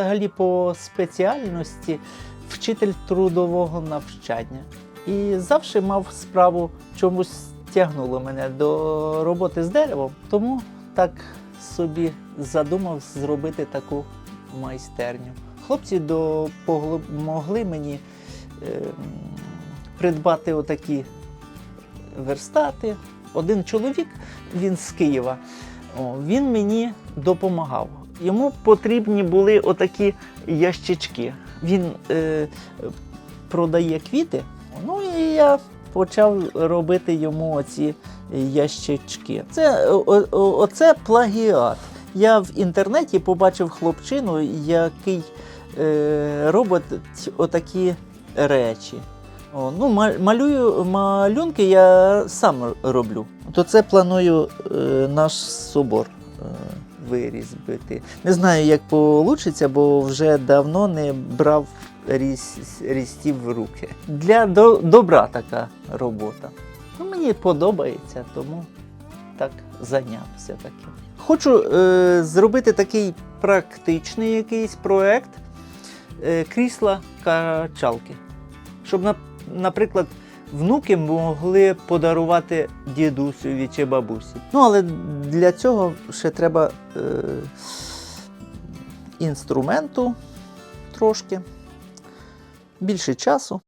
взагалі по спеціальності вчитель трудового навчання. І завжди мав справу чомусь тягнуло мене до роботи з деревом, тому так собі задумав зробити таку майстерню. Хлопці допомогли мені е, придбати отакі верстати. Один чоловік, він з Києва, він мені допомагав. Йому потрібні були отакі ящички. Він е, продає квіти. Ну і я почав робити йому оці ящички. Це о- оце плагіат. Я в інтернеті побачив хлопчину, який е, робить отакі речі. О, ну, ма- малюю малюнки я сам роблю. То це планую е, наш собор е, вирізбити. Не знаю, як вийде, бо вже давно не брав різ, різтів в руки. Для до, добра така робота. Ну, мені подобається, тому так зайнявся таким. Хочу е, зробити такий практичний якийсь проект е, крісла качалки. Щоб, на- наприклад, внуки могли подарувати дідусеві чи бабусі. Ну, але для цього ще треба е, інструменту трошки, більше часу.